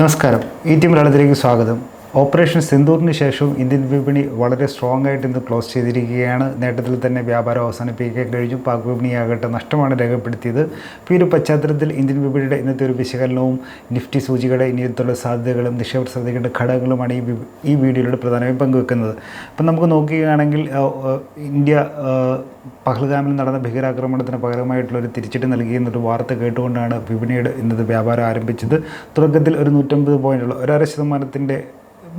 നമസ്കാരം. ഈ ടീം മലയാളത്തിലേക്ക് സ്വാഗതം. ഓപ്പറേഷൻ സിന്ദൂറിന് ശേഷവും ഇന്ത്യൻ വിപണി വളരെ സ്ട്രോങ് ആയിട്ട് ഇന്ന് ക്ലോസ് ചെയ്തിരിക്കുകയാണ്. നേട്ടത്തിൽ തന്നെ വ്യാപാരം അവസാനിപ്പിക്കാൻ കഴിഞ്ഞു. പാക് വിപണിയാകട്ടെ നഷ്ടമാണ് രേഖപ്പെടുത്തിയത്. ഇപ്പോൾ ഈ ഒരു പശ്ചാത്തലത്തിൽ ഇന്ത്യൻ വിപണിയുടെ ഇന്നത്തെ ഒരു വിശകലനവും നിഫ്റ്റി സൂചികയുടെ ഇനിയത്തുള്ള സാധ്യതകളും നിക്ഷേപ ശ്രദ്ധിക്കേണ്ട ഘടകങ്ങളുമാണ് ഈ ഈ വീഡിയോയിലൂടെ പ്രധാനമായും പങ്കുവെക്കുന്നത്. അപ്പം നമുക്ക് നോക്കുകയാണെങ്കിൽ ഇന്ത്യ പഹൽഗാമിൽ നടന്ന ഭീകരാക്രമണത്തിന് പകരമായിട്ടുള്ള ഒരു തിരിച്ചടി നൽകി എന്നൊരു വാർത്ത കേട്ടുകൊണ്ടാണ് വിപണിയുടെ ഇന്നത്തെ വ്യാപാരം ആരംഭിച്ചത്. തുടക്കത്തിൽ ഒരു നൂറ്റമ്പത് പോയിന്റുള്ള ഒരര ശതമാനത്തിന്റെ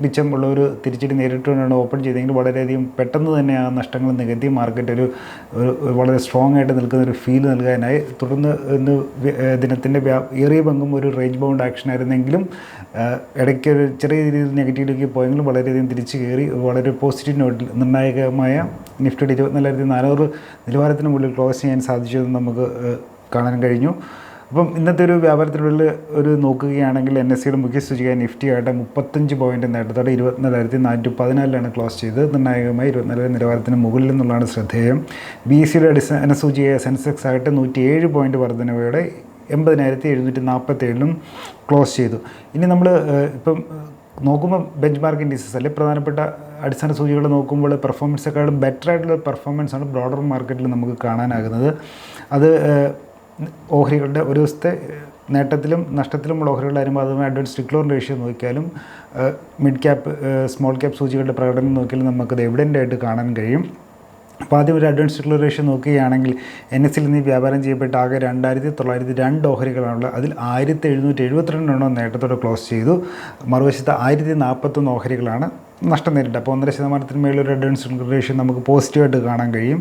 മിച്ചമുള്ള ഒരു നേരിട്ട് നേരിട്ടുകൊണ്ടാണ് ഓപ്പൺ ചെയ്തെങ്കിൽ വളരെയധികം പെട്ടെന്ന് തന്നെ ആ നഷ്ടങ്ങൾ നികത്തി മാർക്കറ്റ് ഒരു ഒരു വളരെ സ്ട്രോങ് ആയിട്ട് നിൽക്കുന്ന ഒരു ഫീൽ നൽകാനായി. തുടർന്ന് ഇന്ന് ദിനത്തിന്റെ ഏറിയ പങ്കും ഒരു റേഞ്ച് ബൗണ്ട് ആക്ഷൻ ആയിരുന്നെങ്കിലും ഇടയ്ക്ക് ഒരു ചെറിയ രീതിയിൽ നെഗറ്റീവിലേക്ക് പോയെങ്കിലും വളരെയധികം തിരിച്ചു കയറി. വളരെ പോസിറ്റീവ് നോട്ടിൽ നിർണായകമായ നിഫ്റ്റിയുടെ ഇരുപത്തിനാലായിരത്തി നാനൂറ് നിലവാരത്തിന് മുകളിൽ ക്ലോസ് ചെയ്യാൻ സാധിച്ചതെന്ന് നമുക്ക് കാണാൻ കഴിഞ്ഞു. അപ്പം ഇന്നത്തെ ഒരു വ്യാപാരത്തിനുള്ളിൽ ഒരു നോക്കുകയാണെങ്കിൽ എൻ എസ് സിയുടെ മുഖ്യ സൂചിക നിഫ്റ്റി ആയിട്ട് മുപ്പത്തഞ്ച് പോയിന്റ് നേട്ടത്തോടെ ഇരുപത്തിനാലായിരത്തി നാനൂറ്റി പതിനാലിലാണ് ക്ലോസ് ചെയ്തത്. നിർണായകമായി ഇരുപത്തിനാല് നിലവാരത്തിന് മുകളിൽ നിന്നുള്ളതാണ് ശ്രദ്ധേയം. ബി സിയുടെ അടിസ്ഥാന സൂചിക സെൻസെക്സ് ആയിട്ട് ഏഴ് പോയിന്റ് വർധനവയോടെ എൺപതിനായിരത്തി എഴുന്നൂറ്റി നാൽപ്പത്തേഴിലും ക്ലോസ് ചെയ്തു. ഇനി നമ്മൾ ഇപ്പം നോക്കുമ്പോൾ ബെഞ്ച് മാർക്ക് ഇൻഡീസസ് അല്ലെ പ്രധാനപ്പെട്ട അടിസ്ഥാന സൂചികൾ നോക്കുമ്പോൾ പെർഫോമൻസെക്കാളും ബെറ്റർ ആയിട്ടുള്ള പെർഫോമൻസ് ആണ് ബ്രോഡർ മാർക്കറ്റിൽ നമുക്ക് കാണാനാകുന്നത്. അത് ഓഹരികളുടെ ഒരു ദിവസത്തെ നേട്ടത്തിലും നഷ്ടത്തിലുമുള്ള ഓഹരികളുടെ അനുപാതമായി അഡ്വാൻസ് ഡിക്ലോർ റേഷ്യോ നോക്കിയാലും മിഡ് ക്യാപ്പ് സ്മോൾ ക്യാപ്പ് സൂചികളുടെ പ്രകടനം നോക്കിയാലും നമുക്കത് എവിഡന്റ് ആയിട്ട് കാണാൻ കഴിയും. അപ്പോൾ ആദ്യം ഒരു അഡ്വാൻസ് ഡിക്ലറേഷൻ നോക്കുകയാണെങ്കിൽ എൻ എസ് സിയിൽ നിന്ന് വ്യാപാരം ചെയ്യപ്പെട്ട ആകെ രണ്ടായിരത്തി തൊള്ളായിരത്തി രണ്ട് ഓഹരികളാണുള്ളത്. അതിൽ ആയിരത്തി എഴുന്നൂറ്റി എഴുപത്തിരണ്ടെണ്ണം നേട്ടത്തോടെ ക്ലോസ് ചെയ്തു. മറുവശത്ത് ആയിരത്തി നാൽപ്പത്തൊന്ന് ഓഹരികളാണ് നഷ്ടം നേരിട്ട് അപ്പോൾ ഒന്നര ശതമാനത്തിന് ഒരു അഡ്വാൻസ് ഡിക്ലറേഷൻ നമുക്ക് പോസിറ്റീവായിട്ട് കാണാൻ കഴിയും.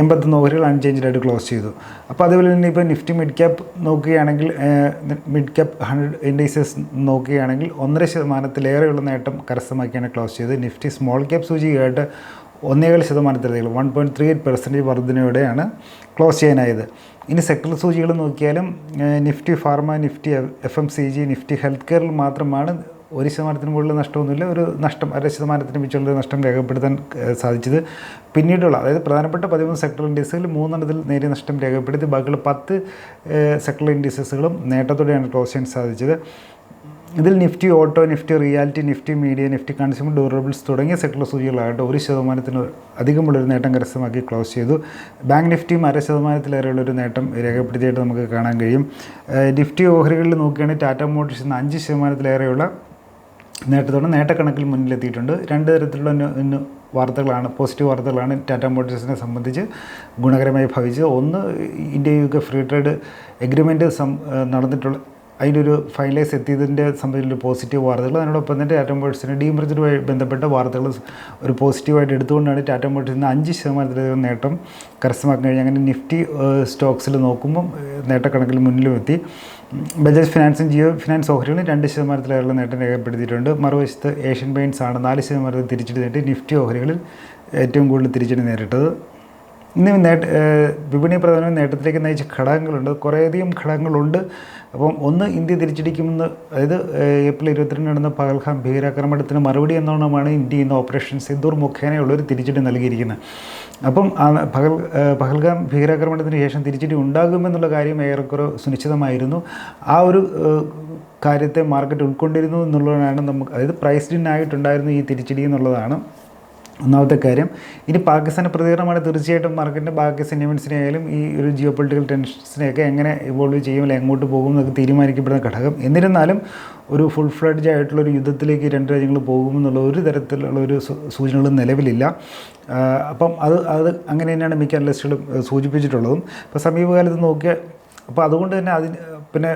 എൺപത്തൊന്ന് ഓഹരികൾ അൺചേഞ്ച്ഡ് ക്ലോസ് ചെയ്തു. അപ്പോൾ അതുപോലെ തന്നെ ഇപ്പോൾ നിഫ്റ്റി മിഡ് ക്യാപ്പ് നോക്കുകയാണെങ്കിൽ മിഡ് ക്യാപ്പ് ഹൺഡ്രഡ് ഇൻഡൈസസ് നോക്കുകയാണെങ്കിൽ ഒന്നര ശതമാനത്തിലേറെയുള്ള നേട്ടം കരസ്ഥമാക്കിയാണ് ക്ലോസ് ചെയ്തത്. നിഫ്റ്റി സ്മോൾ ക്യാപ്പ് സൂചികയായിട്ട് ഒന്നേകാൽ ശതമാനത്തിലധികം one point three eight percentage വർധനയോടെയാണ് close ചെയ്യാനായത്. ഇനി സെക്ടർ സൂചികൾ നോക്കിയാലും Nifty pharma Nifty F M C G Nifty health കെയറിൽ മാത്രമാണ് ഒരു ശതമാനത്തിന് മുകളിൽ നഷ്ടമൊന്നുമില്ല ഒരു നഷ്ടം അര ശതമാനത്തിന് മിച്ചുള്ള നഷ്ടം രേഖപ്പെടുത്താൻ സാധിച്ചത്. പിന്നീടുള്ള അതായത് പ്രധാനപ്പെട്ട പതിമൂന്ന് സെക്ടർ ഇൻഡീസുകളിൽ മൂന്നെണ്ണത്തിൽ നേരിയ നഷ്ടം രേഖപ്പെടുത്തി ബാക്കിയുള്ള പത്ത് സെക്ടർ ഇൻഡീസസുകളും നേട്ടത്തോടെയാണ് ക്ലോസ് ചെയ്യാൻ സാധിച്ചത്. ഇതിൽ Nifty auto Nifty realty Nifty media Nifty consumer durables തുടങ്ങിയ സെക്ടർ സൂചികളാകട്ടെ ഒരു ശതമാനത്തിന് അധികമുള്ളൊരു നേട്ടം കരസ്ഥമാക്കി ക്ലോസ് ചെയ്തു. ബാങ്ക് നിഫ്റ്റിയും അര ശതമാനത്തിലേറെയുള്ളൊരു നേട്ടം രേഖപ്പെടുത്തിയായിട്ട് നമുക്ക് കാണാൻ കഴിയും. നിഫ്റ്റി ഓഹരികളിൽ നോക്കുകയാണെങ്കിൽ ടാറ്റ മോട്ടോഴ്സ് ഇന്ന് അഞ്ച് ശതമാനത്തിലേറെയുള്ള നേട്ടത്തോടെ നേട്ടക്കണക്കിൽ മുന്നിലെത്തിയിട്ടുണ്ട്. രണ്ട് തരത്തിലുള്ള വാർത്തകളാണ് പോസിറ്റീവ് വാർത്തകളാണ് ടാറ്റ മോട്ടോഴ്സിനെ സംബന്ധിച്ച് ഗുണകരമായി ഭവിച്ചത്. ഒന്ന് India U K free trade agreement നടന്നിട്ടുള്ള അതിന്റെ ഒരു ഫൈനലൈസ് എത്തിയതിന്റെ സംബന്ധിച്ചൊരു പോസിറ്റീവ് വാർത്തകൾ. അതിനോടൊപ്പം തന്നെ ടാറ്റ മോട്ടോഴ്സിന് ഡീമർജറുമായി ബന്ധപ്പെട്ട വാർത്തകൾ ഒരു പോസിറ്റീവായിട്ട് എടുത്തുകൊണ്ടാണ് ടാറ്റ നിന്ന് അഞ്ച് ശതമാനത്തിലധികം നേട്ടം കരസ്ഥമാക്കാൻ കഴിഞ്ഞു അങ്ങനെ നിഫ്റ്റി സ്റ്റോക്സിൽ നോക്കുമ്പം നേട്ടക്കണക്കിൽ മുന്നിലും എത്തി. ബജാജ് ഫിനാൻസും ജിയോ ഫിനാൻസ് ഓഹരികളും രണ്ട് ശതമാനത്തിലേറെ നേട്ടം രേഖപ്പെടുത്തിയിട്ടുണ്ട്. മറുവശത്ത് ഏഷ്യൻ പെയിൻസ് ആണ് നാല് ശതമാനത്തിൽ തിരിച്ചടി നേട്ടി നിഫ്റ്റി ഓഹരികളിൽ ഏറ്റവും കൂടുതൽ തിരിച്ചടി നേരിട്ടത്. ഇന്ന് നേട്ട വിപണി പ്രധാനം നേട്ടത്തിലേക്ക് നയിച്ച ഘടകങ്ങളുണ്ട്. കുറേയധികം ഘടകങ്ങളുണ്ട്. അപ്പം ഒന്ന് ഇന്ത്യ തിരിച്ചടിക്കുമെന്ന് അതായത് ഏപ്രിൽ ഇരുപത്തിരണ്ട് നടന്ന പകൽഖാം ഭീകരാക്രമണത്തിന് മറുപടി എന്നോണമാണ് ഇന്ത്യ ഇന്ന് ഓപ്പറേഷൻ സിന്ദൂർ മുഖേനയുള്ളൊരു തിരിച്ചടി നൽകിയിരിക്കുന്നത്. അപ്പം പകൽ പഹൽഗാം ഭീകരാക്രമണത്തിന് ശേഷം തിരിച്ചടി ഉണ്ടാകുമെന്നുള്ള കാര്യം ഏറെക്കുറെ സുനിശ്ചിതമായിരുന്നു. ആ ഒരു കാര്യത്തെ മാർക്കറ്റ് ഉൾക്കൊണ്ടിരുന്നു എന്നുള്ളതാണ് നമുക്ക് അതായത് പ്രൈസ്ഡ് ആയിട്ടുണ്ടായിരുന്നു ഈ തിരിച്ചടി എന്നുള്ളതാണ്. ഒന്നാമത്തെ കാര്യം ഇനി പാകിസ്ഥാന്റെ പ്രതികരണമാണ് തീർച്ചയായിട്ടും മാർക്കറ്റിന്റെ ബാക്കി സെന്റിമെന്റ്സിനെ ആയാലും ഈ ഒരു ജിയോ പൊളിറ്റിക്കൽ ടെൻഷൻസിനെയൊക്കെ എങ്ങനെ ഇവോൾവ് ചെയ്യും അല്ലെങ്കിൽ എങ്ങോട്ട് പോകും എന്നൊക്കെ തീരുമാനിക്കപ്പെടുന്ന ഘടകം. എന്നിരുന്നാലും ഒരു ഫുൾ ഫ്ലഡ്ജ് ആയിട്ടുള്ള ഒരു യുദ്ധത്തിലേക്ക് രണ്ട് രാജ്യങ്ങൾ പോകുമെന്നുള്ള ഒരു തരത്തിലുള്ള ഒരു സൂചനകളും നിലവിലില്ല. അപ്പം അത് അത് അങ്ങനെ തന്നെയാണ് മിക്ക അനലിസ്റ്റുകളും സൂചിപ്പിച്ചിട്ടുള്ളതും. ഇപ്പോൾ സമീപകാലത്ത് നോക്കിയ അപ്പോൾ അതുകൊണ്ട് തന്നെ അതിന് പിന്നെ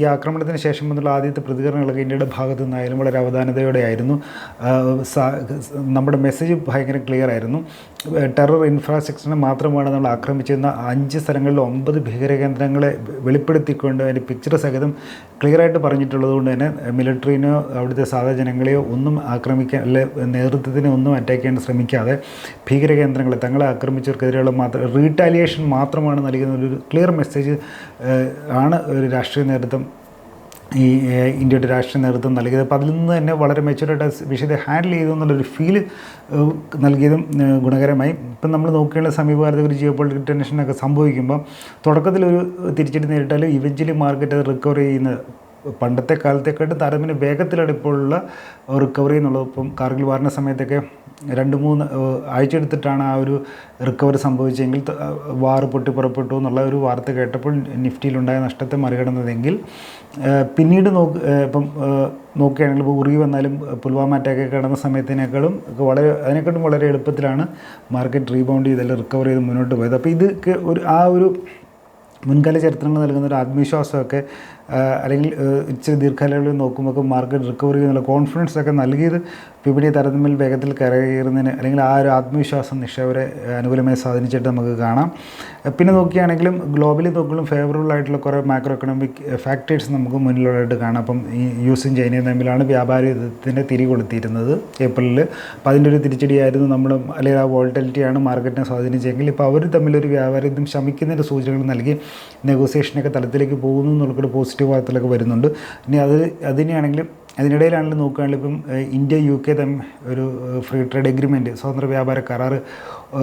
ഈ ആക്രമണത്തിന് ശേഷം വന്നുള്ള ആദ്യത്തെ പ്രതികരണങ്ങളൊക്കെ ഇന്ത്യയുടെ ഭാഗത്തു നിന്നായാലും വളരെ അവധാനതയോടെ ആയിരുന്നു. നമ്മുടെ മെസ്സേജ് ഭയങ്കര ക്ലിയർ ആയിരുന്നു. ടെറർ ഇൻഫ്രാസ്ട്രക്ചറിനെ മാത്രമാണ് നമ്മൾ ആക്രമിച്ചിരുന്ന അഞ്ച് സ്ഥലങ്ങളിൽ ഒമ്പത് ഭീകരകേന്ദ്രങ്ങളെ വെളിപ്പെടുത്തിക്കൊണ്ട് അതിന്റെ പിക്ചർ സഹിതം ക്ലിയറായിട്ട് പറഞ്ഞിട്ടുള്ളത് കൊണ്ട് തന്നെ മിലിറ്ററിനെയോ അവിടുത്തെ സാധാ ജനങ്ങളെയോ ഒന്നും ആക്രമിക്കാൻ അല്ലെ നേതൃത്വത്തിനെ ഒന്നും അറ്റാക്ക് ചെയ്യാൻ ശ്രമിക്കാതെ ഭീകരകേന്ദ്രങ്ങളെ തങ്ങളെ ആക്രമിച്ചവർക്കെതിരെയുള്ള മാത്രം റീറ്റാലിയേഷൻ മാത്രമാണ് നൽകുന്ന ഒരു ക്ലിയർ മെസ്സേജ് ആണ് ഒരു രാഷ്ട്രീയ നേതൃത്വം ഈ ഇന്ത്യയുടെ രാഷ്ട്രീയ നേതൃത്വം നൽകിയത്. അപ്പോൾ അതിൽ നിന്ന് തന്നെ വളരെ മെച്ചുറായിട്ട് വിഷയത്തെ ഹാൻഡിൽ ചെയ്തു എന്നുള്ളൊരു ഫീൽ നൽകിയതും ഗുണകരമായി. ഇപ്പം നമ്മൾ നോക്കുകയുള്ള സമീപകാലത്ത് ഒരു ജിയോ പൊളിറ്റിക്കൽ ടെൻഷനൊക്കെ സംഭവിക്കുമ്പോൾ തുടക്കത്തിൽ ഒരു തിരിച്ചടി നേരിട്ടാലും ഇവഞ്ചലി മാർക്കറ്റ് അത് റിക്കവർ ചെയ്യുന്ന പണ്ടത്തെ കാലത്തെക്കാട്ടും താരതമ്യം വേഗത്തിലാണ് ഇപ്പോഴുള്ള റിക്കവറി എന്നുള്ളത്. ഇപ്പം കാർഗിൽ വാറിന്റെ സമയത്തൊക്കെ രണ്ട് മൂന്ന് ആഴ്ച എടുത്തിട്ടാണ് ആ ഒരു റിക്കവറി സംഭവിച്ചെങ്കിൽ വാർ പൊട്ടി പുറപ്പെട്ടു എന്നുള്ള ഒരു വാർത്ത കേട്ടപ്പോൾ നിഫ്റ്റിയിലുണ്ടായ നഷ്ടത്തെ മറികടന്നതെങ്കിൽ പിന്നീട് നോക്ക് ഇപ്പം നോക്കുകയാണെങ്കിൽ ഇപ്പോൾ ഉറി വന്നാലും പുൽവാമ അറ്റാക്ക് കടന്ന സമയത്തിനേക്കാളും വളരെ അതിനേക്കാളും വളരെ എളുപ്പത്തിലാണ് മാർക്കറ്റ് റീബൗണ്ട് ചെയ്ത് റിക്കവർ ചെയ്ത് മുന്നോട്ട് പോയത്. അപ്പോൾ ഇത് ഒരു ആ ഒരു മുൻകാല ചരിത്രങ്ങൾ നൽകുന്ന ഒരു ആത്മവിശ്വാസമൊക്കെ അല്ലെങ്കിൽ ഇച്ചിരി ദീർഘകാലങ്ങളിൽ നോക്കുമ്പോൾ മാർക്കറ്റ് റിക്കവറി എന്നുള്ള കോൺഫിഡൻസ് ഒക്കെ നൽകിയത് വിപണി തരത്തിൽ വേഗത്തിൽ കരകയറുന്നതിന് അല്ലെങ്കിൽ ആ ഒരു ആത്മവിശ്വാസം നിക്ഷേപരെ അനുകൂലമായി സ്വാധീനിച്ചിട്ട് നമുക്ക് കാണാം. പിന്നെ നോക്കുകയാണെങ്കിലും ഗ്ലോബലി നോക്കുമ്പോഴും ഫേവറബിൾ ആയിട്ടുള്ള കുറേ മാക്രോ എക്കണോമിക് ഫാക്ടേഴ്സ് നമുക്ക് മുന്നിലുള്ളതായിട്ട് കാണാം. അപ്പം ഈ യുഎസും ചൈനയും തമ്മിലാണ് വ്യാപാര യുദ്ധത്തിന്റെ തിരി കൊളുത്തിയിരുന്നത് ഏപ്രിലിൽ അപ്പോൾ അതിന്റെ ഒരു തിരിച്ചടിയായിരുന്നു നമ്മൾ അല്ലെങ്കിൽ ആ വോൾട്ടലിറ്റിയാണ് മാർക്കറ്റിനെ സ്വാധീനിച്ചെങ്കിൽ ഇപ്പോൾ അവർ തമ്മിലൊരു വ്യാപാര യുദ്ധം ശമിക്കുന്നതിന്റെ സൂചനകൾ നൽകി നെഗോസിയേഷനൊക്കെ തലത്തിലേക്ക് പോകുന്നു എന്നുള്ളൊരു പോസിറ്റീവ് വാർത്തകളൊക്കെ വരുന്നുണ്ട്. ഇനി അത് അതിനെയാണെങ്കിലും അതിനിടയിലാണെങ്കിലും നോക്കുകയാണെങ്കിൽ ഇപ്പം ഇന്ത്യ യു കെ തമ്മിൽ ഒരു ഫ്രീ ട്രേഡ് എഗ്രിമെന്റ് സ്വതന്ത്ര വ്യാപാര കരാർ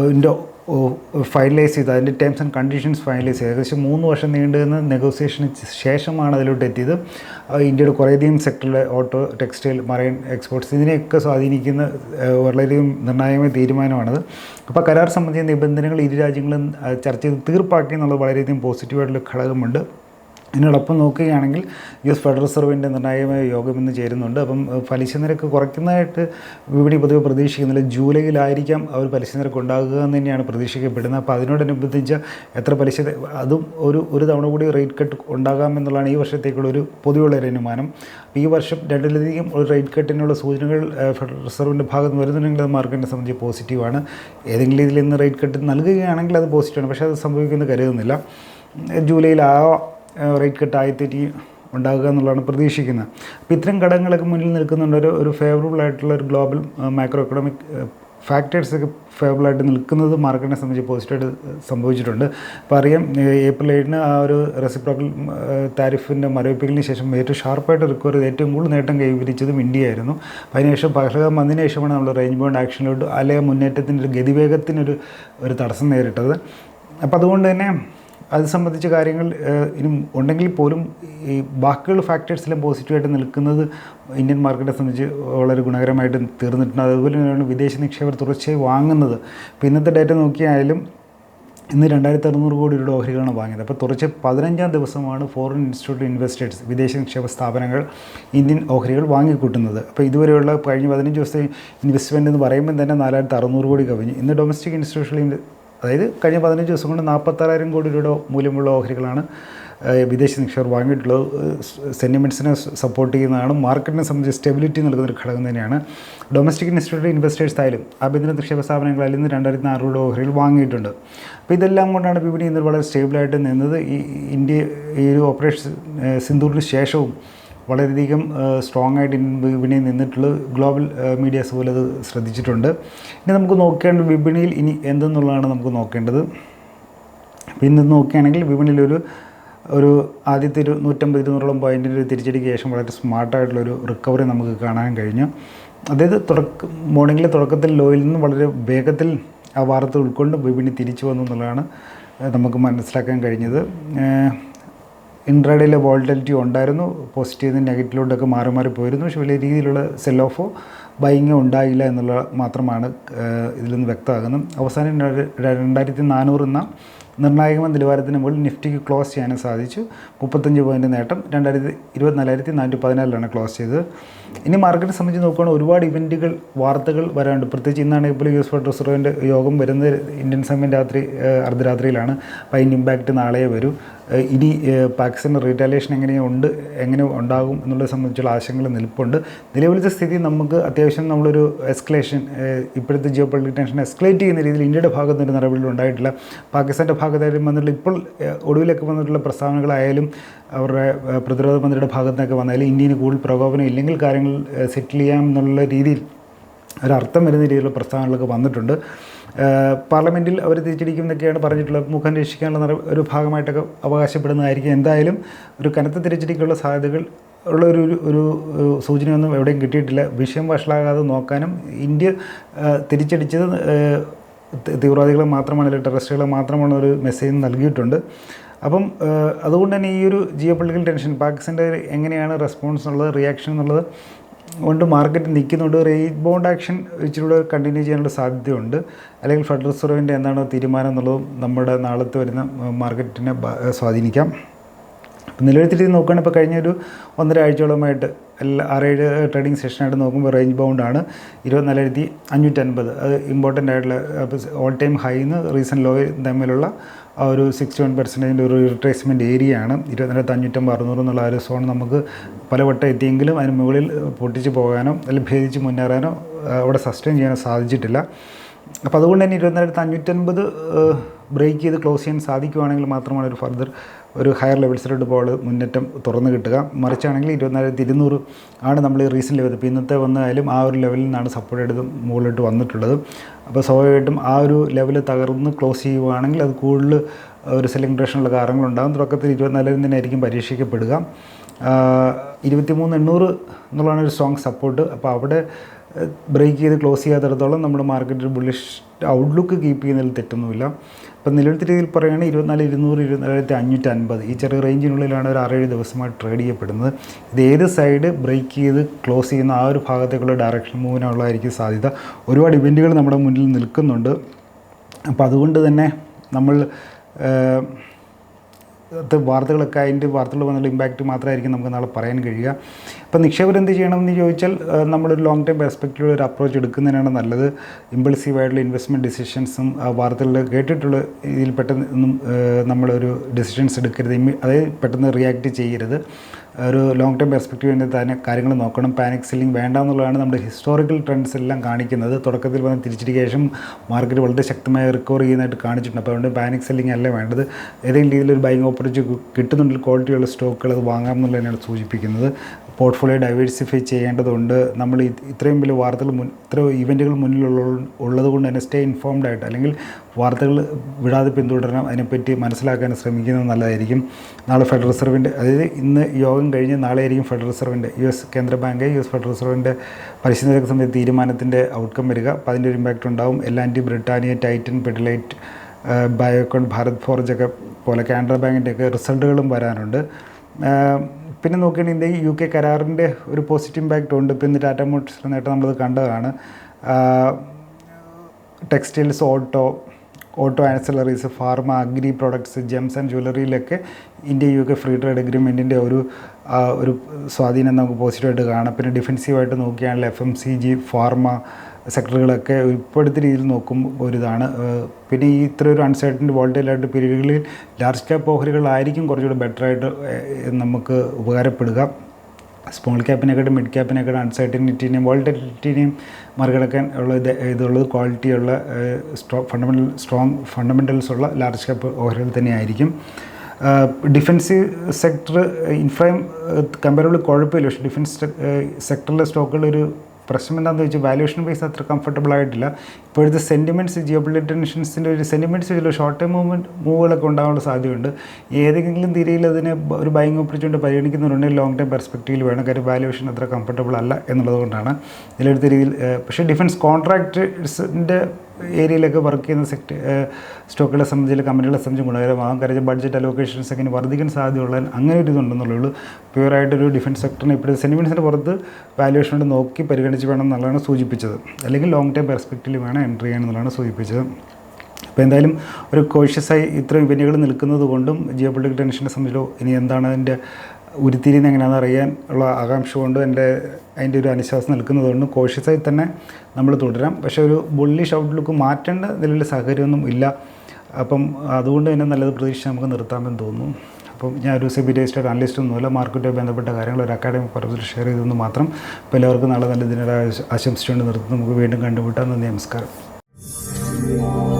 ഇതിന്റെ ഫൈനലൈസ് ചെയ്ത് അതിന്റെ ടേംസ് ആൻഡ് കണ്ടീഷൻസ് ഫൈനലൈസ് ചെയ്ത്. ഏകദേശം മൂന്ന് വർഷം നീണ്ടു നിന്ന നെഗോസിയേഷന് ശേഷമാണ് അതിലോട്ട് എത്തിയത്. ഇന്ത്യയുടെ കുറേയധികം സെക്ടറിലെ ഓട്ടോ ടെക്സ്റ്റൈൽ മറൈൻ എക്സ്പോർട്സ് ഇതിനെയൊക്കെ സ്വാധീനിക്കുന്ന വളരെയധികം നിർണായകമായ തീരുമാനമാണത്. അപ്പോൾ കരാർ സംബന്ധിച്ച നിബന്ധനകൾ ഇരു രാജ്യങ്ങളും ചർച്ച ചെയ്ത് തീർപ്പാക്കി എന്നുള്ളത് വളരെയധികം പോസിറ്റീവായിട്ടുള്ള ഘടകമുണ്ട്. ഇതിനോടൊപ്പം നോക്കുകയാണെങ്കിൽ യു എസ് ഫെഡറൽ റിസർവിന്റെ നിർണായകമായ യോഗം ഇന്ന് ചേരുന്നുണ്ട്. അപ്പം പലിശ നിരക്ക് കുറയ്ക്കുന്നതായിട്ട് വിപണി പൊതുവെ പ്രതീക്ഷിക്കുന്നില്ല. ജൂലൈയിലായിരിക്കാം അവർ പലിശ നിരക്ക് ഉണ്ടാകുക എന്ന് തന്നെയാണ് പ്രതീക്ഷിക്കപ്പെടുന്നത്. അപ്പോൾ അതിനോടനുബന്ധിച്ച് എത്ര പലിശ അതും ഒരു ഒരു തവണ കൂടി റേറ്റ് കട്ട് ഉണ്ടാകാമെന്നുള്ളതാണ് ഈ വർഷത്തേക്കുള്ള ഒരു പൊതുവുള്ള ഒരു അനുമാനം. ഈ വർഷം രണ്ടിലധികം ഒരു റേറ്റ് കട്ടിനുള്ള സൂചനകൾ ഫെഡറൽ റിസർവിന്റെ ഭാഗത്ത് വരുന്നുണ്ടെങ്കിൽ അത് മാർക്കറ്റിനെ സംബന്ധിച്ച് പോസിറ്റീവാണ്. ഏതെങ്കിലും ഇതിൽ നിന്ന് റേറ്റ് കട്ട് നൽകുകയാണെങ്കിൽ അത് പോസിറ്റീവാണ്. പക്ഷേ അത് സംഭവിക്കുമെന്ന് കരുതുന്നില്ല. ജൂലൈയിൽ ആ റേറ്റ് കട്ട് ആയിത്തെറ്റി ഉണ്ടാകുക എന്നുള്ളതാണ് പ്രതീക്ഷിക്കുന്നത്. അപ്പോൾ ഇത്തരം ഘടകങ്ങളൊക്കെ മുന്നിൽ നിൽക്കുന്നുണ്ട്. ഒരു ഒരു ഫേവറബിൾ ആയിട്ടുള്ള ഒരു ഗ്ലോബൽ മൈക്രോ എക്കണോമിക് ഫാക്ടേഴ്സൊക്കെ ഫേവറബിളായിട്ട് നിൽക്കുന്നത് മാർക്കറ്റിനെ സംബന്ധിച്ച് പോസിറ്റീവായിട്ട് സംഭവിച്ചിട്ടുണ്ട്. അപ്പോൾ അറിയാം ഏപ്രിൽ ഏഴിന് ആ ഒരു റെസിപ്രോക്കൽ താരിഫിന്റെ മരവിപ്പിക്കലിന് ശേഷം ഏറ്റവും ഷാർപ്പായിട്ട് റിക്കവർ ചെയ്ത് ഏറ്റവും കൂടുതൽ നേട്ടം കൈവരിച്ചതും ഇന്ത്യയായിരുന്നു. അതിനുശേഷം പകലകം വന്നതിന് ശേഷമാണ് നമ്മൾ റേഞ്ച് ബോണ്ട് ആക്ഷനിലോട്ട് അല്ലെങ്കിൽ മുന്നേറ്റത്തിന്റെ ഒരു ഗതിവേഗത്തിനൊരു ഒരു തടസ്സം നേരിട്ടത്. അപ്പോൾ അതുകൊണ്ട് തന്നെ അത് സംബന്ധിച്ച കാര്യങ്ങൾ ഇനി ഉണ്ടെങ്കിൽ പോലും ഈ ബാക്കിയുള്ള ഫാക്ടേഴ്സിലും പോസിറ്റീവായിട്ട് നിൽക്കുന്നത് ഇന്ത്യൻ മാർക്കറ്റിനെ സംബന്ധിച്ച് വളരെ ഗുണകരമായിട്ട് തീർന്നിട്ടുണ്ട്. അതുപോലെ തന്നെയാണ് വിദേശ നിക്ഷേപർ തുടർച്ചയായി വാങ്ങുന്നത്. ഇപ്പോൾ ഇന്നത്തെ ഡേറ്റ നോക്കിയായാലും ഇന്ന് രണ്ടായിരത്തി അറുന്നൂറ് കോടി രൂപയുടെ ഓഹരികളാണ് വാങ്ങിയത്. അപ്പോൾ തുടർച്ച പതിനഞ്ചാം ദിവസമാണ് ഫോറിൻ ഇൻസ്റ്റിറ്റ്യൂട്ട് ഇൻവെസ്റ്റേഴ്സ് വിദേശ നിക്ഷേപ സ്ഥാപനങ്ങൾ ഇന്ത്യൻ ഓഹരികൾ വാങ്ങിക്കൂട്ടുന്നത്. അപ്പോൾ ഇതുവരെയുള്ള കഴിഞ്ഞ പതിനഞ്ച് ദിവസത്തെ ഇൻവെസ്റ്റ്മെന്റ് എന്ന് പറയുമ്പോൾ തന്നെ നാലായിരത്തി അറുന്നൂറ് കോടി കവിഞ്ഞു. ഇന്ന് ഡൊമസ്റ്റിക് ഇൻസ്റ്റിറ്റ്യൂഷണൽ അതായത് കഴിഞ്ഞ പതിനഞ്ച് ദിവസം കൊണ്ട് നാൽപ്പത്താറായിരം കോടി രൂപയുടെ മൂല്യമുള്ള ഓഹരികളാണ് വിദേശ നിക്ഷേപർ വാങ്ങിയിട്ടുള്ളത്. സെന്റിമെന്റ്സിനെ സപ്പോർട്ട് ചെയ്യുന്നതാണ്. മാർക്കറ്റിനെ സംബന്ധിച്ച് സ്റ്റെബിലിറ്റി നൽകുന്ന ഒരു ഘടകം തന്നെയാണ്. ഡൊമസ്റ്റിക് ഇൻസ്റ്റിറ്റ്യൂട്ട് ഇൻവെസ്റ്റേഴ്സ് ആയാലും ആഭ്യന്തര നിക്ഷേപ സ്ഥാപനങ്ങളിൽ നിന്ന് രണ്ടായിരത്തി നാനൂറ് ഓഹരികൾ വാങ്ങിയിട്ടുണ്ട്. അപ്പോൾ ഇതെല്ലാം കൊണ്ടാണ് വിപണി ഇന്ന് വളരെ സ്റ്റേബിളായിട്ട് നിന്നത്. ഈ ഇന്ത്യ ഈ ഒരു ഓപ്പറേഷൻ സിന്ധൂറിന് ശേഷവും വളരെയധികം സ്ട്രോങ് ആയിട്ട് ഇന്ത്യൻ വിപണിയിൽ നിന്നിട്ടുള്ളത് ഗ്ലോബൽ മീഡിയാസ് പോലെ അത് ശ്രദ്ധിച്ചിട്ടുണ്ട്. ഇനി നമുക്ക് നോക്കേണ്ട വിപണിയിൽ ഇനി എന്തെന്നുള്ളതാണ് നമുക്ക് നോക്കേണ്ടത്. പിന്നെ നോക്കുകയാണെങ്കിൽ വിപണിയിലൊരു ഒരു ആദ്യത്തെ ഒരു നൂറ്റമ്പത് ഇരുന്നൂറോളം പോയിന്റിന്റെ ഒരു തിരിച്ചടിക്ക് ശേഷം വളരെ സ്മാർട്ടായിട്ടുള്ളൊരു റിക്കവറി നമുക്ക് കാണാൻ കഴിഞ്ഞു. അതായത് തുടക്ക മോർണിംഗിലെ തുടക്കത്തിൽ ലോയിൽ നിന്ന് വളരെ വേഗത്തിൽ ആ വാർത്ത ഉൾക്കൊണ്ട് വിപണി തിരിച്ചു വന്നു എന്നുള്ളതാണ് നമുക്ക് മനസ്സിലാക്കാൻ കഴിഞ്ഞത്. ഇൻട്രാഡേയിലെ വോൾട്ടലിറ്റി ഉണ്ടായിരുന്നു. പോസിറ്റീവ് നിന്ന് നെഗറ്റീവിലോട്ടൊക്കെ മാറി മാറി പോയിരുന്നു. പക്ഷേ വലിയ രീതിയിലുള്ള സെൽ ഓഫോ ബൈങ്ങോ ഉണ്ടായില്ല എന്നുള്ള മാത്രമാണ് ഇതിൽ നിന്ന് വ്യക്തമാകുന്നത്. അവസാനം രണ്ടായിരത്തി നാനൂറ് എന്ന നിർണായകമായ നിലവാരത്തിന് മുകളിൽ നിഫ്റ്റിക്ക് ക്ലോസ് ചെയ്യാനും സാധിച്ചു. മുപ്പത്തഞ്ച് പോയിന്റ് നേട്ടം. രണ്ടായിരത്തി ഇരുപത്തിനാലായിരത്തി നാനൂറ്റി പതിനാലിലാണ് ക്ലോസ് ചെയ്തത്. ഇനി മാർക്കറ്റ് സംബന്ധിച്ച് നോക്കുകയാണെങ്കിൽ ഒരുപാട് ഇവന്റുകൾ വാർത്തകൾ വരാനുണ്ട് പ്രത്യേകിച്ച് ഇന്നാണ് ഇപ്പോൾ യു എസ് ഫെഡ് റിസർവിന്റെ യോഗം വരുന്നത്. ഇന്ത്യൻ സമയം രാത്രി അർദ്ധരാത്രിയിലാണ്. അപ്പോൾ അതിന്റെ ഇമ്പാക്റ്റ് നാളെ വരൂ. ഇനി പാകിസ്ഥാൻ റീറ്റാലിയേഷൻ എങ്ങനെയുണ്ട് എങ്ങനെ ഉണ്ടാകും എന്നുള്ളത് സംബന്ധിച്ചുള്ള ആശങ്കകൾ നിൽപ്പുണ്ട്. നിലവിലത്തെ സ്ഥിതി നമുക്ക് അത്യാവശ്യം നമ്മളൊരു എസ്കലേഷൻ ഇപ്പോഴത്തെ ജിയോ പൊളിറ്റിക് ടെൻഷൻ എസ്കലേറ്റ് ചെയ്യുന്ന രീതിയിൽ ഇന്ത്യയുടെ ഭാഗത്ത് നിന്ന് നടപടികൾ ഉണ്ടായിട്ടില്ല. പാകിസ്ഥാന്റെ ഭാഗത്തായാലും വന്നിട്ടുള്ള ഇപ്പോൾ ഒടുവിലൊക്കെ വന്നിട്ടുള്ള പ്രസ്താവനകളായാലും അവരുടെ പ്രതിരോധ മന്ത്രിയുടെ ഭാഗത്തു നിന്നൊക്കെ വന്നാലും ഇന്ത്യന് കൂടുതൽ പ്രകോപനം ഇല്ലെങ്കിൽ കാര്യങ്ങൾ സെറ്റിൽ ചെയ്യാം എന്നുള്ള രീതിയിൽ ഒരർത്ഥം വരുന്ന രീതിയിലുള്ള പ്രസ്താവനകളൊക്കെ വന്നിട്ടുണ്ട്. പാർലമെന്റിൽ അവർ തിരിച്ചടിക്കും എന്നൊക്കെയാണ് പറഞ്ഞിട്ടുള്ളത്. മുഖം രക്ഷിക്കാനുള്ള ഒരു ഭാഗമായിട്ടൊക്കെ അവകാശപ്പെടുന്നതായിരിക്കും. എന്തായാലും ഒരു കനത്ത തിരിച്ചടിക്കുള്ള സാധ്യതകൾ ഉള്ള ഒരു ഒരു- സൂചനയൊന്നും എവിടെയും കിട്ടിയിട്ടില്ല. വിഷയം വഷളാകാതെ നോക്കാനും ഇന്ത്യ തിരിച്ചടിച്ചത് തീവ്രവാദികളെ മാത്രമാണ് അല്ലെങ്കിൽ ടെററിസ്റ്റുകളെ മാത്രമാണ് ഒരു മെസ്സേജ് നൽകിയിട്ടുണ്ട്. അപ്പം അതുകൊണ്ട് തന്നെ ഈ ഒരു ജിയോ പൊളിറ്റിക്കൽ ടെൻഷൻ പാകിസ്ഥാന്റെ എങ്ങനെയാണ് റെസ്പോൺസ് എന്നുള്ളത് റിയാക്ഷൻ എന്നുള്ളത് കൊണ്ട് മാർക്കറ്റ് നിൽക്കുന്നുണ്ട്. റേറ്റ് ബോണ്ട് ആക്ഷൻ ഇച്ചിരൂടെ കണ്ടിന്യൂ ചെയ്യാനുള്ള സാധ്യതയുണ്ട്. അല്ലെങ്കിൽ ഫെഡറൽ റിസർവിന്റെ എന്താണ് തീരുമാനം എന്നുള്ളതും നമ്മുടെ നാളത്തെ വരുന്ന മാർക്കറ്റിനെ സ്വാധീനിക്കാം. ഇപ്പം നിലവിൽ നോക്കുകയാണെങ്കിൽ ഇപ്പോൾ കഴിഞ്ഞ ഒരു ഒന്നര ആഴ്ചയോളമായിട്ട് എല്ലാ ആറേഴ് ട്രേഡിംഗ് സെഷനായിട്ട് നോക്കുമ്പോൾ റേഞ്ച് ബൗണ്ടാണ് ഇരുപത്തിനാലായിരത്തി അഞ്ഞൂറ്റൻപത്. അത് ഇമ്പോർട്ടന്റ് ആയിട്ടുള്ള ഓൾ ടൈം ഹൈ നിന്ന് റീസെന്റ് ലോ തമ്മിലുള്ള ആ ഒരു സിക്സ്റ്റി വൺ പെർസെന്റേജിന്റെ ഒരു റിട്രേസ്മെന്റ് ഏരിയ ആണ്. ഇരുപത്തിനായിരത്തി അഞ്ഞൂറ്റമ്പത് അറുന്നൂറ് എന്നുള്ള ആ ഒരു സോൺ നമുക്ക് പലവട്ടം എത്തിയെങ്കിലും അതിന് മുകളിൽ പൊട്ടിച്ച് പോകാനോ അല്ലെങ്കിൽ ഭേദിച്ച് മുന്നേറാനോ അവിടെ സസ്റ്റെയിൻ ചെയ്യാനോ സാധിച്ചിട്ടില്ല. അപ്പോൾ അതുകൊണ്ട് തന്നെ ഇരുപത്തിനായിരത്തി അഞ്ഞൂറ്റൻപത് ബ്രേക്ക് ചെയ്ത് ക്ലോസ് ചെയ്യാൻ സാധിക്കുവാണെങ്കിൽ മാത്രമാണ് ഒരു ഫർദർ ഒരു ഹയർ ലെവൽസിലോട്ട് ബോൾ മുന്നേറ്റം തുറന്നു കിട്ടുക. മറിച്ചാണെങ്കിൽ ഇരുപത്തിനായിരത്തി ഇരുന്നൂറ് ആണ് നമ്മൾ ഈ റീസെന്റ് ലെവൽ ഇപ്പോൾ ഇന്നത്തെ വന്നാലും ആ ഒരു ലെവലിൽ നിന്നാണ് സപ്പോർട്ട് എടുത്ത് മുകളിലോട്ട് വന്നിട്ടുള്ളത്. അപ്പോൾ സ്വാഭാവികമായിട്ടും ആ ഒരു ലെവൽ തകർന്ന് ക്ലോസ് ചെയ്യുവാണെങ്കിൽ അത് കൂടുതൽ ഒരു സെല്ലിംഗ് പ്രഷനുള്ള കാരണങ്ങളുണ്ടാകും തുടക്കത്തിൽ ഇരുപത്തിനാലായിരം തന്നെ ആയിരിക്കും പരീക്ഷിക്കപ്പെടുക. ഇരുപത്തിമൂന്ന് എണ്ണൂറ് എന്നുള്ളതാണ് ഒരു സ്ട്രോങ് സപ്പോർട്ട് അപ്പോൾ അവിടെ ബ്രേക്ക് ചെയ്ത് ക്ലോസ് ചെയ്യാത്തിടത്തോളം നമ്മുടെ മാർക്കറ്റിൽ ബുള്ളിഷ് ഔട്ട്ലുക്ക് കീപ്പ് ചെയ്യുന്നതിൽ തെറ്റൊന്നുമില്ല. ഇപ്പം നിലവിലത്തെ രീതിയിൽ പറയുകയാണെങ്കിൽ ഇരുപത്തിനാല് ഇരുന്നൂറ് ഇരുപത്തിനാലായിരത്തി അഞ്ഞൂറ്റി അൻപത് ഈ ചെറിയ റേഞ്ചിനുള്ളിലാണ് ഒരു ആറേഴ് ദിവസമായി ട്രേഡ് ചെയ്യപ്പെടുന്നത്. ഇത് ഏത് സൈഡ് ബ്രേക്ക് ചെയ്ത് ക്ലോസ് ചെയ്യുന്ന ആ ഒരു ഭാഗത്തേക്കുള്ള ഡയറക്ഷൻ മൂവിനുള്ളതായിരിക്കും സാധ്യത. ഒരുപാട് ഇവന്റുകൾ നമ്മുടെ മുന്നിൽ നിൽക്കുന്നുണ്ട്. അപ്പോൾ അതുകൊണ്ട് തന്നെ നമ്മൾ വാർത്തകളൊക്കെ അതിന്റെ വാർത്തകൾ വന്നുള്ള ഇമ്പാക്റ്റ് മാത്രമായിരിക്കും നമുക്ക് നാളെ പറയാൻ കഴിയുക. അപ്പോൾ നിക്ഷേപർ എന്ത് ചെയ്യണമെന്ന് ചോദിച്ചാൽ നമ്മളൊരു ലോങ് ടൈം പെർസ്പെക്റ്റീവ് ഒരു അപ്രോച്ച് എടുക്കുന്നതിനാണ് നല്ലത്. ഇമ്പൾസീവ് ആയിട്ടുള്ള ഇൻവെസ്റ്റ്മെന്റ് ഡിസിഷൻസും വാർത്തകളിൽ കേട്ടിട്ടുള്ള ഇതിൽ പെട്ടെന്ന് നമ്മളൊരു ഡിസിഷൻസ് എടുക്കരുത്. അതായത് പെട്ടെന്ന് റിയാക്ട് ചെയ്യരുത്. ഒരു ലോങ് ടൈം വേണ്ടി തന്നെ കാര്യങ്ങൾ നോക്കണം. പാനിക് സെല്ലിംഗ് വേണ്ട എന്നുള്ളതാണ് നമ്മുടെ ഹിസ്റ്റോറിക്കൽ ട്രെൻഡ്സ് എല്ലാം കാണിക്കുന്നത്. തുടക്കത്തിൽ വന്ന് തിരിച്ചിട്ട് ശേഷം മാർക്കറ്റ് വളരെ ശക്തമായി റിക്കവർ ചെയ്യുന്നതായിട്ട് കാണിച്ചിട്ടുണ്ട്. അപ്പോൾ അതുകൊണ്ട് പാനിക് സെല്ലിംഗ് അല്ല വേണ്ടത്. ഏതെങ്കിലും രീതിയിൽ ഒരു ബൈങ് ഓപ്പർച്യൂണിറ്റി കിട്ടുന്നുണ്ടെങ്കിൽ ക്വാളിറ്റിയുള്ള സ്റ്റോക്കുകൾ അത് വാങ്ങാം എന്നുള്ളത് തന്നെയാണ് സൂചിപ്പിക്കുന്നത്. പോർട്ട്ഫോളിയോ ഡൈവേഴ്സിഫൈ ചെയ്യേണ്ടതുണ്ട്. നമ്മൾ ഇത്രയും വലിയ വാർത്തകൾ മുൻ ഇത്ര ഇവന്റുകൾ മുന്നിലുള്ള ഉള്ളത് കൊണ്ട് തന്നെ സ്റ്റേ ഇൻഫോംഡ് ആയിട്ട് അല്ലെങ്കിൽ വാർത്തകൾ വിടാതെ പിന്തുടരണം. അതിനെപ്പറ്റി മനസ്സിലാക്കാൻ ശ്രമിക്കുന്നത് നല്ലതായിരിക്കും. നാളെ ഫെഡറൽ റിസർവിന്റെ അതായത് ഇന്ന് യോഗം കഴിഞ്ഞ് നാളെ ആയിരിക്കും ഫെഡറൽ റിസർവിന്റെ യു എസ് കേന്ദ്ര ബാങ്ക് യു എസ് ഫെഡറൽ റിസർവിന്റെ പരിശീലന സമയത്ത് തീരുമാനത്തിന്റെ ഔട്ട്കം വരിക. അപ്പോൾ അതിന്റെ ഒരു ഇമ്പാക്റ്റ് ഉണ്ടാവും. ടി ബ്രിട്ടാനിയ ടൈറ്റൻ പെഡിലൈറ്റ് ബയോകോൺ ഭാരത് ഫോർജൊക്കെ പോലെ കാനറ ബാങ്കിന്റെയൊക്കെ റിസൾട്ടുകളും വരാനുണ്ട്. പിന്നെ നോക്കുകയാണെങ്കിൽ ഇന്ത്യ യു കെ കരാറിന്റെ ഒരു പോസിറ്റീവ് ഇമ്പാക്റ്റ് ഉണ്ട്. ഇപ്പോൾ ഇന്ന് ടാറ്റ മോട്ടോഴ്സിൽ നേട്ടം നമ്മളത് കണ്ടതാണ്. Textiles auto auto ancillaries pharma agri products gems and ജ്വല്ലറിയിലൊക്കെ India U K free trade അഗ്രിമെന്റിന്റെ ഒരു ഒരു സ്വാധീനം നമുക്ക് പോസിറ്റീവായിട്ട് കാണാം. പിന്നെ ഡിഫെൻസീവായിട്ട് നോക്കുകയാണെങ്കിൽ F M C G pharma സെക്ടറുകളൊക്കെ ഇപ്പോഴത്തെ രീതിയിൽ നോക്കുമ്പോൾ ഒരു ഇതാണ് ഏഹ് പിന്നെ ഈ ഇത്ര ഒരു അൺസർട്ടൻ വോൾട്ടേലായിട്ട് പീരീഡുകളിൽ ലാർജ് ക്യാപ്പ് ഓഹരികളായിരിക്കും കുറച്ചുകൂടി ബെറ്ററായിട്ട് നമുക്ക് ഉപകാരപ്പെടുക. സ്മോൾ ക്യാപ്പിനെക്കാട്ടും മിഡ് ക്യാപ്പിനെക്കാട്ടും അൺസർട്ടനിറ്റിനെയും വോൾട്ടിലിറ്റിനെയും മറികടക്കാൻ ഉള്ള ഇത് ഇതുള്ളത് ക്വാളിറ്റിയുള്ള സ്ട്രോ ഫണ്ടമെന്റൽ സ്ട്രോങ് ഫണ്ടമെന്റൽസ് ഉള്ള ലാർജ് ക്യാപ്പ് ഓഹരികൾ തന്നെയായിരിക്കും. ഡിഫൻസീവ് സെക്ടർ ഇൻഫ്രൈം കമ്പാരബിൾ കുഴപ്പമില്ല. പക്ഷേ ഡിഫൻസ് സെക്ടറിലെ സ്റ്റോക്കുകളൊരു പ്രശ്നം എന്താണെന്ന് വെച്ചാൽ വാല്യൂഷൻ ബേസ് അത്ര കംഫർട്ടബിൾ ആയിട്ടില്ല. ഇപ്പോഴത്തെ സെന്റിമെന്റ്സ് ജിയോ ടെൻഷൻസിന്റെ ഒരു സെന്റിമെന്റ്സ് ചില ഷോർട്ട് ടൈം മൂവ്മെന്റ് മൂവുകളൊക്കെ ഉണ്ടാകാനുള്ള സാധ്യതയുണ്ട്. ഏതെങ്കിലും തിരിയിൽ അതിനെ ഒരു ബൈങ് ഓപ്പർച്യൂണിറ്റി പരിഗണിക്കുന്നുണ്ടെങ്കിൽ ലോങ് ടൈം പെർസ്പെക്റ്റീവിൽ വേണം. കാര്യം വാല്യൂഷൻ അത്ര കംഫർട്ടബിൾ അല്ല എന്നുള്ളത് കൊണ്ടാണ്. രീതിയിൽ പക്ഷേ ഡിഫൻസ് കോൺട്രാക്ടേഴ്സിന്റെ ഏരിയയിലൊക്കെ വർക്ക് ചെയ്യുന്ന സെക്ടർ സ്റ്റോക്കുകളെ സംബന്ധിച്ച് കമ്പനികളെ സംബന്ധിച്ച് ഗുണകരമാകും. കാര്യം ബഡ്ജറ്റ് അലോക്കേഷൻസ് എങ്ങനെ ഇനി വർദ്ധിക്കാൻ സാധ്യതയുള്ള അങ്ങനെ ഒരു ഇതുണ്ടെന്നുള്ളൂ പ്യുവറായിട്ടൊരു ഡിഫൻസ് സെക്ടറിനെ ഇപ്പോഴും സെന്റിമെൻസിന്റെ പുറത്ത് വാല്യൂഷനോട് നോക്കി പരിഗണിച്ച് വേണം എന്നുള്ളതാണ് സൂചിപ്പിച്ചത്. അല്ലെങ്കിൽ ലോങ് ടൈം പെർസ്പെക്റ്റീവിൽ വേണം എൻട്രി ചെയ്യണം എന്നുള്ളതാണ് സൂചിപ്പിച്ചത്. അപ്പോൾ എന്തായാലും ഒരു കോഷ്യസായി ഇത്രയും വിപണികൾ നിൽക്കുന്നത് കൊണ്ടും ജിയോ പൊളിറ്റിക്കൽ ടെൻഷനെ സംബന്ധിച്ചോ ഇനി എന്താണ് അതിന്റെ ഉരുത്തിരിയുന്നത് എങ്ങനെയാണെന്ന് അറിയാൻ ഉള്ള ആകാംക്ഷ കൊണ്ട് എന്റെ അതിന്റെ ഒരു അനുശ്വാസം നിൽക്കുന്നതുകൊണ്ട് കോഷ്യസായി തന്നെ നമ്മൾ തുടരാം. പക്ഷേ ഒരു ബുള്ളിഷ് ഔട്ട്ലുക്ക് മാറ്റേണ്ട നിലയിൽ സാഹചര്യമൊന്നും ഇല്ല. അപ്പം അതുകൊണ്ട് തന്നെ നല്ലത് പ്രതീക്ഷ നമുക്ക് നിർത്താമെന്ന് തോന്നുന്നു. അപ്പം ഞാൻ ഒരു സെബി രജിസ്റ്റേഡ് അനലിസ്റ്റ് ഒന്നുമില്ല മാർക്കറ്റുമായി ബന്ധപ്പെട്ട കാര്യങ്ങൾ ഒരു അക്കാഡമിക് പർപ്പസിൽ ഷെയർ ചെയ്തെന്ന് മാത്രം അപ്പോൾ എല്ലാവർക്കും നാളെ നല്ല ദിനം ആശംസിച്ചുകൊണ്ട് നിർത്തുന്നു. നമുക്ക് വീണ്ടും കണ്ടുമുട്ടാം. നന്ദി നമസ്കാരം.